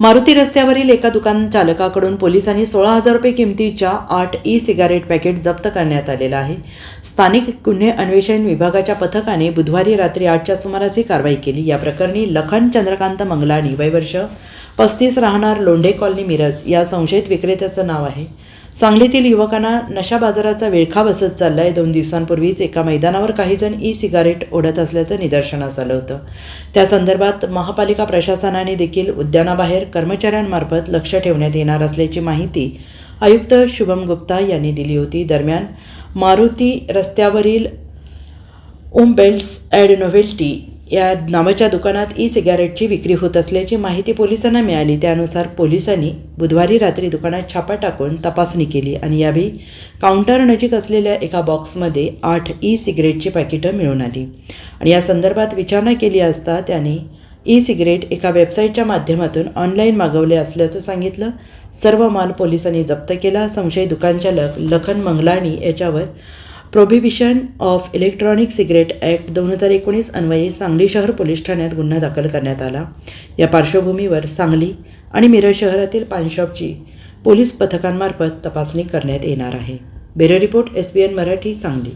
मारुती रस्त्यावरील एका दुकान चालकाकडून पोलिसांनी सोळा हजार रुपये किमतीच्या आठ ई सिगारेट पॅकेट जप्त करण्यात आलेलं आहे. स्थानिक गुन्हे अन्वेषण विभागाच्या पथकाने बुधवारी रात्री आठच्या सुमारास ही कारवाई केली. या प्रकरणी लखन चंद्रकांत मंगलानी वयवर्ष पस्तीस राहणार लोंढे कॉलनी मिरज या संशयित विक्रेत्याचं नाव आहे. सांगलीतील युवकांना नशा बाजाराचा विळखा बसत चाललाय. दोन दिवसांपूर्वीच एका मैदानावर काही जण ई सिगारेट ओढत असल्याचं निदर्शनास आलं होतं. त्या संदर्भात महापालिका प्रशासनाने देखील उद्यानाबाहेर कर्मचाऱ्यांमार्फत लक्ष ठेवण्यात येणार असल्याची माहिती आयुक्त शुभम गुप्ता यांनी दिली होती. दरम्यान मारुती रस्त्यावरील ओमबेल्ट्स ॲड नोव्हेल्टी या नावाच्या दुकानात ई सिगारेटची विक्री होत असल्याची माहिती पोलिसांना मिळाली. त्यानुसार पोलिसांनी बुधवारी रात्री दुकानात छापा टाकून तपासणी केली आणि यावेळी काउंटर नजीक असलेल्या एका बॉक्समध्ये आठ ई सिगरेटची पॅकेटं मिळून आली. आणि या संदर्भात विचारणा केली असता त्याने ई सिगरेट एका वेबसाईटच्या माध्यमातून ऑनलाईन मागवले असल्याचं सांगितलं. सर्व माल पोलिसांनी जप्त केला. संशयित दुकानचालक लखन मंगलाणी याच्यावर prohibition of electronic cigarette act दोन हजार एकोणीस अन्वये सांगली शहर पोलीस ठाण्यात गुन्हा दाखल करण्यात आला. या पार्श्वभूमीवर सांगली आणि मिरज शहरातील पानशॉपची पोलीस पथकांमार्फत तपासणी करण्यात येणार आहे. Bureau report S B N Marathi Sangli.